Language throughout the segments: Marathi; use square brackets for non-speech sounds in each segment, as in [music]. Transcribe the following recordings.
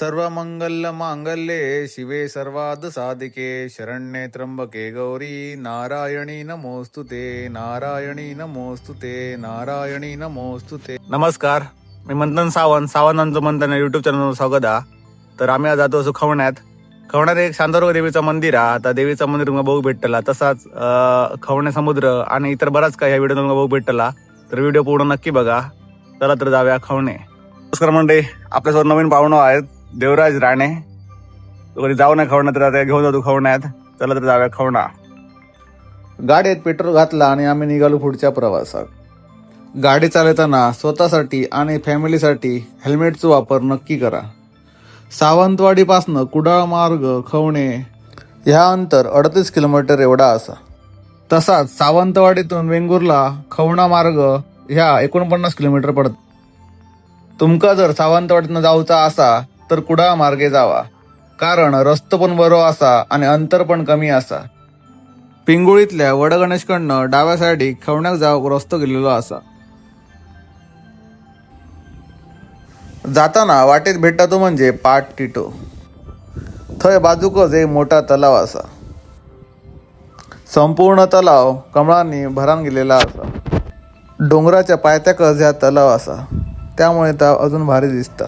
सर्वमंगलमांगल्ये शिवे सर्वाद साधिके शरण्ये त्र्यंबके गौरी नारायणी नमोस्तुते नारायणी नमोस्तुते नारायणी नमोस्तुते नमस्कार मी मंथन सावंत सावंतांचं मंथन युट्यूब चॅनलवर स्वागत आहे. तर आम्ही आज जातो असो खवण्यात. एक शांतारोग देवीचं मंदिर आहे. आता देवीचं मंदिर तुम्हाला बघू भेटला तसाच खवणे समुद्र आणि इतर बराच काही ह्या व्हिडिओ तुम्हाला बघू भेटला तर व्हिडिओ पूर्ण नक्की बघा. चला तर जाऊया खवणे. नमस्कार मंडळी आपल्यासोबत नवीन पाहुणं आहेत. देवराज राणे तो कधी जाऊ ना खवण्यात तर आता घेऊन जातो खवण्यात. चला तर जाऊया खवणा. गाडीत पेट्रोल घातला आणि आम्ही निघालो पुढच्या प्रवासात. गाडी चालवताना स्वतःसाठी आणि फॅमिलीसाठी हेल्मेटचा वापर नक्की करा. सावंतवाडीपासनं कुडाळ मार्ग खवणे ह्या अंतर अडतीस किलोमीटर एवढा असा. तसाच सावंतवाडीतून वेंगुर्ला खवणा मार्ग ह्या एकोणपन्नास किलोमीटर पडत. तुमका जर सावंतवाडीतनं जाऊचा असा तर कुडा मार्गे जावा. कारण रस्तो पण बरो असा आणि अंतर पण कमी असा पिंगुळीतल्या वडगणेशकडनं डाव्या सायडीक खवण्याक जावंक रस्तो गेलेलो असा जाताना वाटेत भेटता तो म्हणजे पाट टिटो. थंय बाजूकच एक मोठा तलाव असा संपूर्ण तलाव कमळांनी भरान गेलेला असा डोंगराच्या पायथ्याकच ह्या तलाव असा त्यामुळे तो अजून भारी दिसता.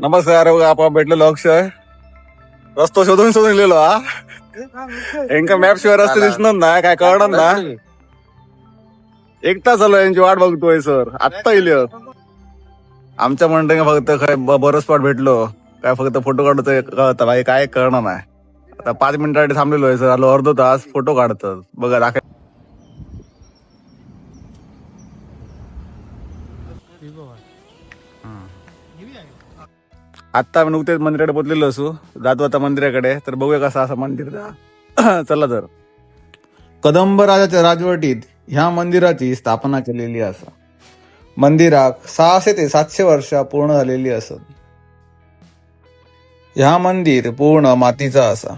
नमस्कार आपण भेटलेलो अक्षय रस्तो शोधून शोधून गेलेलो हा. यांका मॅप शिवाय रस्ते दिसणार ना काय कळणार ना. एक तास झालो यांची वाट बघतोय सर. आत्ता येईल आमच्या मंडळी फक्त काय बरं स्पॉट भेटलो. काय फक्त फोटो काढतोय कळतं. भाई काय कळणार नाही. आता पाच मिनिटासाठी थांबलेलो आहे सर. आलो अर्धा तास फोटो काढतात. बघा दाखव आत्ता नुकतेच मंदिराकडे पोचलेलो असू. जातो आता मंदिराकडे. तर बघूया कसं असं मंदिर [clears throat] चला तर. कदंब राजाच्या राजवटीत ह्या मंदिराची स्थापना केलेली असा. मंदिराक सहाशे ते सातशे वर्षा पूर्ण झालेली असत ह्या मंदिर पूर्ण मातीचा असा.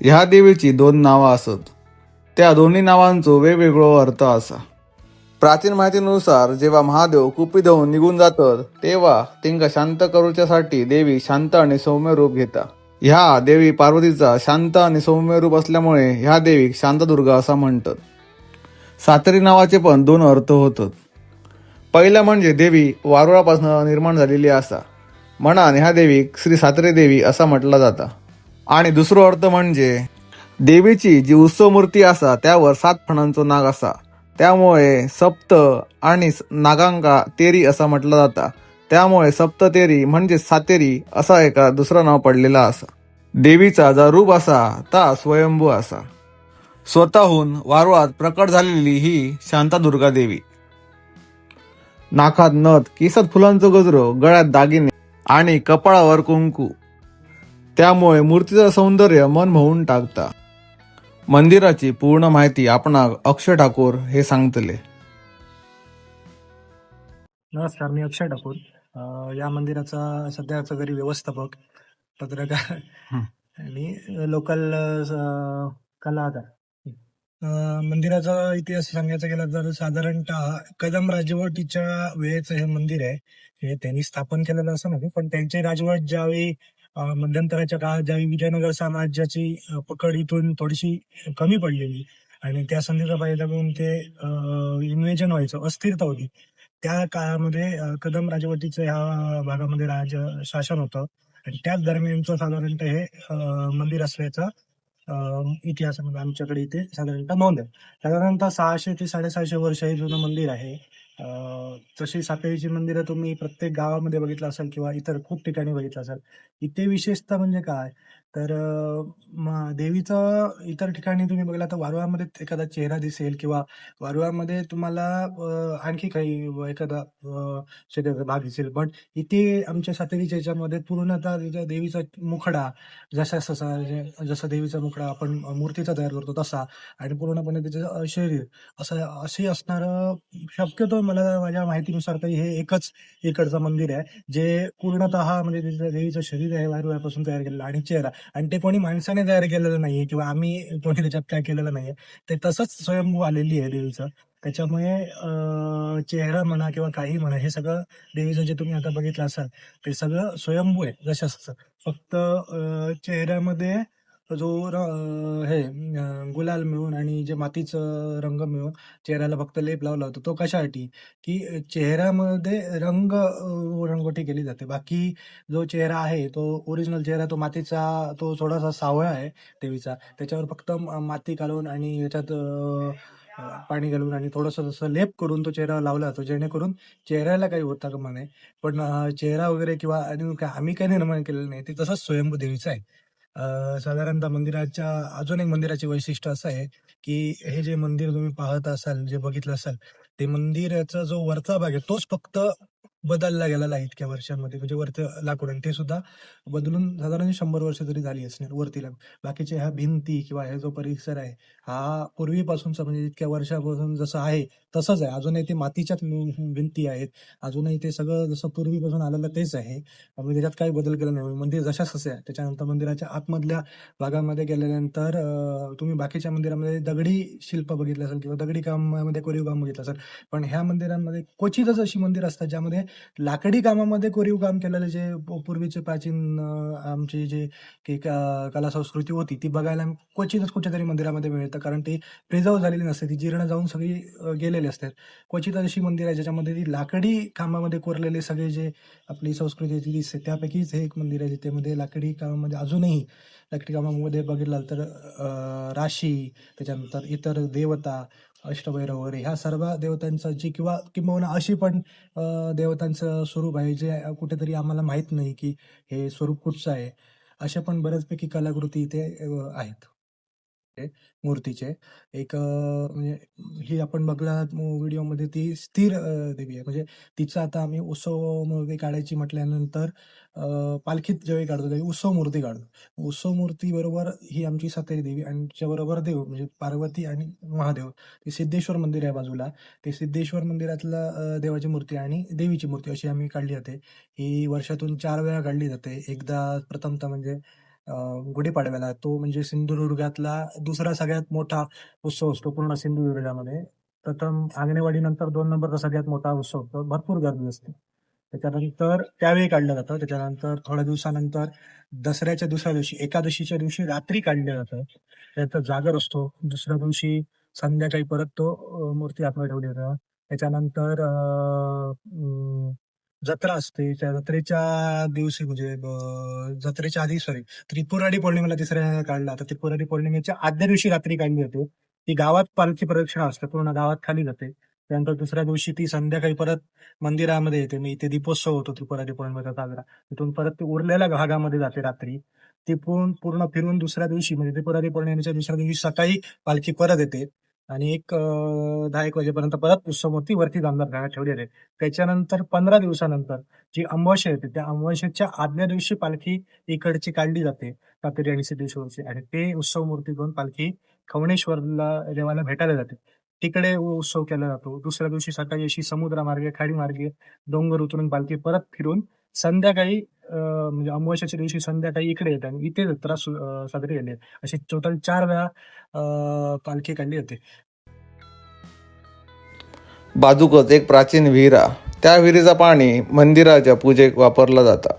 ह्या देवीची दोन नावं असत. त्या दोन्ही नावांचो वेगवेगळो अर्थ असा. प्राचीन माहितीनुसार जेव्हा महादेव कुपी होऊन निघून जातात तेव्हा तिंका शांत करूच्यासाठी देवी शांत आणि सौम्य रूप घेता. ह्या देवी पार्वतीचा शांत आणि सौम्य रूप असल्यामुळे ह्या देवीक शांतदुर्गा असा म्हणतात. सातरी नावाचे पण दोन अर्थ होतात. पहिला म्हणजे देवी वारुळापासून निर्माण झालेली असा म्हणान ह्या देवीक श्री सातरी देवी असा म्हटला जाता. आणि दुसरो अर्थ म्हणजे देवीची जी उत्सव मूर्ती असा त्यावर सात फणांचो नाग असा. त्यामुळे सप्त आणि नागांका तेरी असा म्हटला जाता. त्यामुळे सप्ततेरी म्हणजे सातेरी असा एका दुसरं नाव पडलेला असा. देवीचा जा रूप असा ता स्वयंभू असा. स्वतःहून वारवात प्रकट झालेली ही शांतादुर्गा देवी. नाकात नथ केसात फुलांचं गजरो गळ्यात दागिने आणि कपाळावर कुंकू. त्यामुळे मूर्तीचं सौंदर्य मन भोवून टाकता. मंदिराची पूर्ण माहिती आपणाक अक्षय ठाकूर हे सांगतले. नमस्कार मी अक्षय ठाकूर. अ, या मंदिराचा सध्याचा घरी व्यवस्थापक पत्रकार. आणि लोकल कलाकार. अ, मंदिराचा इतिहास सांगायचा गेला तर साधारणतः कदम राजवटीच्या वेळेचं हे मंदिर आहे. हे त्यांनी स्थापन केलेलं असं नाही पण त्यांची राजवट ज्यावेळी मध्यंतराच्या काळात ज्यावेळी विजयनगर साम्राज्याची पकड इथून थोडीशी कमी पडलेली आणि त्या संधीचा फायदा घेऊन ते इन्व्हेजन व्हायचं अस्थिरता होती. त्या काळामध्ये कदम राजवटीचं ह्या भागामध्ये राज शासन होतं. आणि त्याच दरम्यानचं साधारणतः हे मंदिर असल्याचा इतिहासामध्ये आमच्याकडे इथे साधारणतः नोंद आहे. साधारणतः सहाशे ते साडेसहाशे वर्ष हे जुनं मंदिर आहे. जशी सातेरीची मंदिरं तुम्ही प्रत्येक गावामध्ये बघितलं असाल किंवा इतर खूप ठिकाणी बघितलं असाल इथे विशेषतः म्हणजे काय? तर मग देवीचं इतर ठिकाणी तुम्ही बघितलं तर वारुळामध्ये एखादा चेहरा दिसेल किंवा वारुळामध्ये तुम्हाला आणखी काही एखादा शरीर शरीराचा भाग दिसेल. पण इथे आमच्या सातेरीच्या याच्यामध्ये पूर्णतः तिच्या देवीचा मुखडा जसा जसा जे- जसा देवीचा मुखडा आपण मूर्तीचा तयार करतो तसा आणि पूर्णपणे तिचं शरीर असं असे असणारं शक्यतो मला माझ्या माहितीनुसार तरी हे एकच इकडचं मंदिर आहे जे पूर्णतः म्हणजे तिचं देवीचं शरीर आहे वारुळापासून तयार केलेलं आणि चेहरा. आणि ते कोणी माणसाने तयार केलेलं नाहीये किंवा आम्ही कोणी त्याच्यात काय केलेलं नाहीये. ते तसंच स्वयंभू आलेली आहे देवीचं त्याच्यामुळे चेहरा म्हणा किंवा काही म्हणा हे सगळं देवीचं जे तुम्ही आता बघितलं असाल ते सगळं स्वयंभू आहे. जशाचं फक्त चेहऱ्यामध्ये जो र- हे गुलाल मिळून आणि जे मातीचं रंग मिळून चेहऱ्याला फक्त लेप लावला होता तो कशासाठी? की चेहऱ्यामध्ये रंग रंगोटी केली जाते. बाकी जो चेहरा आहे तो ओरिजिनल चेहरा तो मातीचा तो थोडासा सावळा आहे देवीचा. त्याच्यावर फक्त माती घालून आणि याच्यात पाणी घालून आणि थोडंसं जसं लेप करून तो चेहरा लावला जातो जेणेकरून चेहऱ्याला काही होता का नये पण चेहरा वगैरे किंवा आणि काय आम्ही काही निर्माण केलेलं नाही ते तसंच स्वयंभू देवीचं आहे. साधारणतः मंदिराच्या अजून एक मंदिराचे वैशिष्ट्य असं आहे की हे जे मंदिर तुम्ही पाहत असाल जे बघितलं असाल ते मंदिराचा जो वरचा भाग आहे तोच फक्त बदलला गेलेला आहे इतक्या वर्षांमध्ये. म्हणजे वरचं लाकूड आणि ते सुद्धा बदलून साधारण शंभर वर्ष तरी झाली असणार वरती लाग बाकीच्या ह्या भिंती किंवा हा जो परिसर आहे हा पूर्वीपासूनचा म्हणजे इतक्या वर्षापासून जसं आहे तसंच आहे. अजूनही ते मातीच्याच भिंती आहेत. अजूनही ते सगळं जसं पूर्वीपासून आलेलं तेच आहे. म्हणजे त्याच्यात काही बदल केला नाही. मंदिर जशाच तसे आहे. त्याच्यानंतर मंदिराच्या आतमधल्या भागामध्ये गेल्यानंतर तुम्ही बाकीच्या मंदिरामध्ये दगडी शिल्प बघितलं असेल किंवा दगडी कामामध्ये कोरीव काम बघितलं असेल. पण ह्या मंदिरांमध्ये क्वचितच अशी मंदिर असतात ज्यामध्ये लाकडी कामामध्ये कोरीव काम केलेले जे पूर्वीचे प्राचीन आमची जे की क- कला संस्कृती होती ती बघायला क्वचितच कुठच्या तरी मंदिरामध्ये मिळतं. कारण ती प्रिझर्व झालेली नसते ती जीर्ण जाऊन सगळी गेलेली असतात क्वचितच अशी मंदिर आहे ज्याच्यामध्ये ती लाकडी कामामध्ये कोरलेले सगळे जे आपली संस्कृती ती दिसते. त्यापैकीच हे एक मंदिर आहे जिथेमध्ये लाकडी कामामध्ये अजूनही लाकडी कामामध्ये बघितलं तर राशी त्याच्यानंतर इतर देवता अष्टभैरव वगैरे ह्या सर्व देवतांचं जी किंवा किंबहुना अशी पण देवतांचं स्वरूप आहे जे कुठेतरी आम्हाला माहीत नाही की हे स्वरूप कुठचं आहे. अशा पण बऱ्याचपैकी कलाकृती इथे आहेत. मूर्तीचे. एक म्हणजे ही आपण बघला व्हिडिओमध्ये ती स्थिर देवी आहे. म्हणजे तिचं आता आम्ही उत्सव मूर्ती काढायची म्हटल्यानंतर पालखीत ज्यावेळी काढतो त्यावेळी उत्सव मूर्ती काढतो. उत्सव मूर्ती बरोबर ही आमची सातेरी देवी आणि बरोबर देव म्हणजे पार्वती आणि महादेव. ते सिद्धेश्वर मंदिर आहे बाजूला. ते सिद्धेश्वर मंदिरातलं देवाची मूर्ती आणि देवीची मूर्ती अशी आम्ही काढली जाते. ही वर्षातून चार वेळा काढली जाते. एकदा प्रथमतः म्हणजे गुढीपाडव्याला. तो म्हणजे सिंधुदुर्गातला दुसरा सगळ्यात मोठा उत्सव असतो पूर्ण सिंधुदुर्गामध्ये प्रथम आंगणेवाडीनंतर दोन नंबरचा सगळ्यात मोठा उत्सव असतो. भरपूर गर्दी असते. त्याच्यानंतर त्यावेळी काढलं जातं. त्याच्यानंतर थोड्या दिवसानंतर दसऱ्याच्या दुसऱ्या दिवशी एकादशीच्या दिवशी रात्री काढलं जातं. त्यानंतर जागर असतो. दुसऱ्या दिवशी संध्याकाळी परत तो मूर्ती आतमध्ये ठेवली जातं. त्याच्यानंतर जत्रा असते त्या जत्रेच्या दिवशी म्हणजे जत्रेच्या आधी सॉरी त्रिपुराडी पौर्णिमेला तिसऱ्या काढला तर त्रिपुराडी पौर्णिमेच्या आदल्या दिवशी रात्री काढली जाते ती गावात पालखी प्रदक्षिणा असते पूर्ण गावात खाली जाते. त्यानंतर दुसऱ्या दिवशी ती संध्याकाळी परत मंदिरामध्ये येते. मी इथे दीपोत्सव होतो त्रिपुरारी पौर्णिमेचा साजरा. तिथून परत ती उरलेल्या भागामध्ये जाते रात्री. ती पूर्ण पूर्ण फिरून दुसऱ्या दिवशी म्हणजे त्रिपुरारी पौर्णिमेच्या दुसऱ्या दिवशी सकाळी पालखी परत येते. आणि एक दहा एक वाजेपर्यंत परत उत्सवमूर्ती वरती जामदार घरात ठेवलेले त्याच्यानंतर पंधरा दिवसानंतर जी अमावस्या येते त्या अमावस्येच्या आदल्या दिवशी पालखी इकडची काढली जाते कातेरी आणि सिद्धेश्वरची आणि ते उत्सव मूर्ती घेऊन पालखी खवणेश्वरला देवाला भेटायला जाते. तिकडे उत्सव केला जातो. दुसऱ्या दिवशी सकाळी अशी समुद्रामार्गे खाडी मार्गे डोंगर उतरून पालखी परत फिरून संध्याकाळी अं, म्हणजे अमावस्याच्या दिवशी संध्याकाळी इकडे येते आणि इथे जत्रा साजरी केली आहे अशी टोटल चार वेळा अं, पालखी काढली जाते. बाजूकच एक प्राचीन विहिरा त्या विहिरीचं पाणी मंदिराच्या पूजेक वापरलं जातं.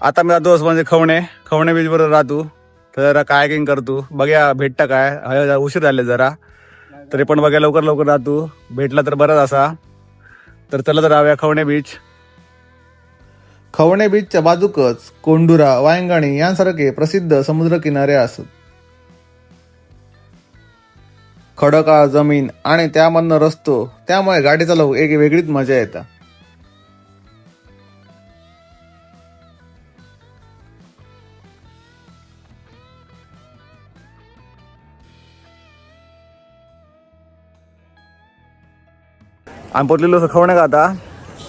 आता मी दोस्त म्हणजे खवणे. खवणे बीच बरोबर राहतो. तर जरा कायकिंग करतो? बघ्या भेटतं काय? उशीर झाले जरा. तरी पण बघा लवकर लवकर राहतो भेटला तर बरंच असा. तर चला तर राहूया खवणे बीच खवणे बीचच्या बाजूकच कोंडुरा वायंगणी यांसारखे प्रसिद्ध समुद्रकिनारे असत. खडकाळ जमीन आणि त्यामधनं रस्तो त्यामुळे गाडी चालवू एक वेगळीच मजा येतात आम्ही पोचलेलो खवणे का आता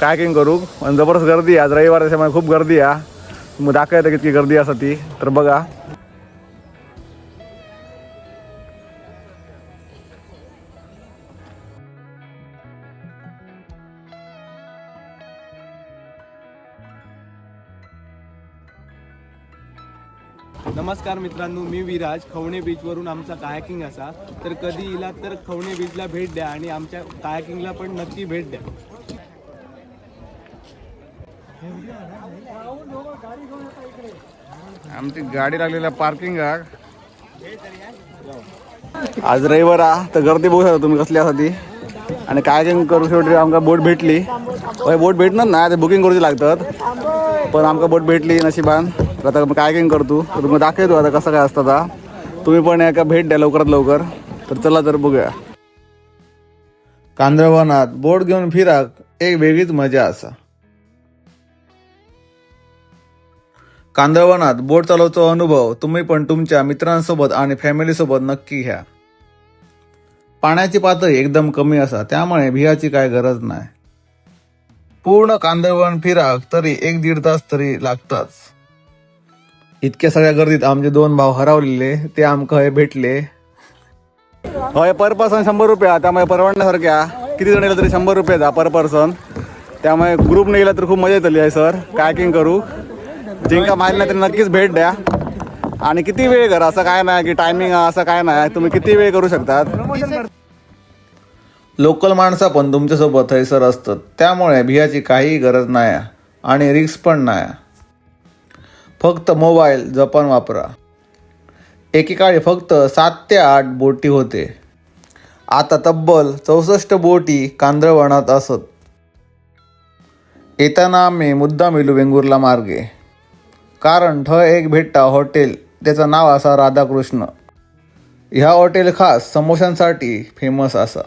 कायकिंग करू? आणि जबरदस्त गर्दी आहे. आज रविवार त्याच्यामुळे खूप गर्दी आहे. मग दाखवायचं कितकी गर्दी असं ती. तर बघा. नमस्कार मित्रांनो मी विराज. खवणे बीचवरून आमचा कायाकिंग असा. तर कधी इला तर खवणे बीचला भेट द्या आणि आमच्या कायाकिंगला पण नक्की भेट द्या. आमची गाडी लागलेल्या पार्किंग आज रविवार हा तर गर्दी बघू शकता तुम्ही कसली असा ती आणि काय काय करू शेवटी आमका बोट भेटली. बोट भेटणार ना ते बुकिंग करूची लागतात. पण आमका बोट भेटली नशिबान. तर आता काय काय करतो तर तुम्ही दाखवतो आता कसं काय असतं आता. तुम्ही पण एका भेट द्या लवकरात लवकर. तर चला तर बघूया. कांदळवनात बोट घेऊन फिराक एक वेगळीच मजा असा. कांदळवनात बोट चालवचा अनुभव तुम्ही पण तुमच्या मित्रांसोबत आणि फॅमिलीसोबत नक्की घ्या. पाण्याची पातळी एकदम कमी असा त्यामुळे भियाची काय गरज नाही. पूर्ण कांदळवन फिराक तरी एक दीड तास तरी लागताच. इतक्या सगळ्या गर्दीत आमचे दोन भाव हरवलेले ते आमका हे भेटले. होय पर पर्सन शंभर रुपया त्यामुळे परवडण्यासारख्या. किती जण गेलं तरी शंभर रुपये द्या पर पर्सन त्यामुळे ग्रुपने गेला तर खूप मजा येतली आहे सर कायकिंग करू. जिंका माहिती नाही तरी नक्कीच भेट द्या. आणि किती वेळ करा? असं काय नाही की टायमिंग असं काय नाही. तुम्ही किती वेळ करू शकतात? लोकल माणसं पण तुमच्यासोबत थैसर असतात. त्यामुळे भियाची काही गरज नाही आणि रिक्स पण नाही फक्त मोबाईल जपान वापरा. एकेकाळी फक्त सात ते आठ बोटी होते. आता तब्बल चौसष्ट बोटी कांद्रवणात असत. येताना आम्ही मुद्दाम इलू वेंगुर्ला मार्गे. कारण ठ एक भेटता हॉटेल त्याचं नाव असा राधाकृष्ण. ह्या हॉटेल खास समोशांसाठी फेमस असा.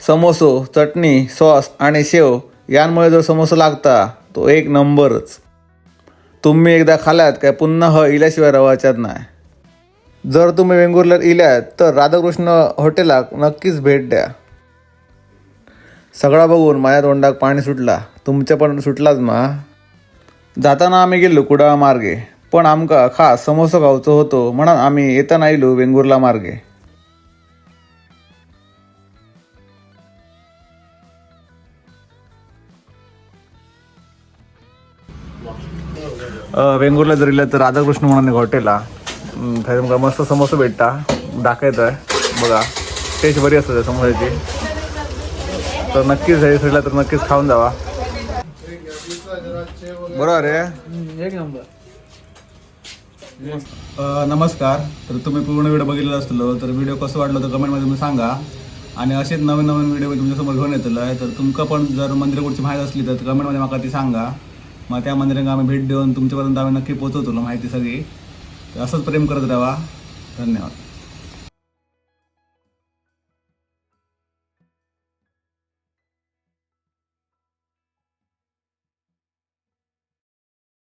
समोसो चटणी सॉस आणि शेव यांमुळे जो समोसा लागता तो एक नंबरच. तुम्ही एकदा खाल्यात काय पुन्हा ह इल्याशिवाय रवाच्यात नाही जर तुम्ही वेंगुर्ल्यात इल्यात तर राधाकृष्ण हॉटेलाक नक्कीच भेट द्या. सगळा बघून माझ्या तोंडाक पाणी सुटला. तुमच्या पण सुटलाच मा जाताना आम्ही गेलो कुडाळ मार्गे. पण आमका खास समोसा खावचो होतो म्हणून आम्ही येताना आयलो वेंगुर्ला मार्गे. वेंगुर्ला जर इलं तर राधाकृष्ण म्हणून एक थंय तुमका मस्त समोसा भेटता. दाखयत आहे बघा. टेस्ट बरी असते त्या समोसाची. तर नक्कीच हे सगळं तर नक्कीच खाऊन जावा. बरोबर रे एक नंबर. अ, नमस्कार. तर तुम्ही पूर्ण व्हिडिओ बघितला असलो तर व्हिडिओ कसं वाटलं तर कमेंटमध्ये तुम्ही सांगा. आणि असेच नवीन नवीन व्हिडिओ मी तुमच्यासमोर घेऊन येतलो आहे तर तुमका पण जर मंदिराकडची माहिती असली तर कमेंटमध्ये मला ती सांगा. मग त्या मंदिरांना आम्ही भेट देऊन तुमच्यापर्यंत आम्ही नक्की पोहोचवतो माहिती सगळी. तर असंच प्रेम करत राहा. धन्यवाद.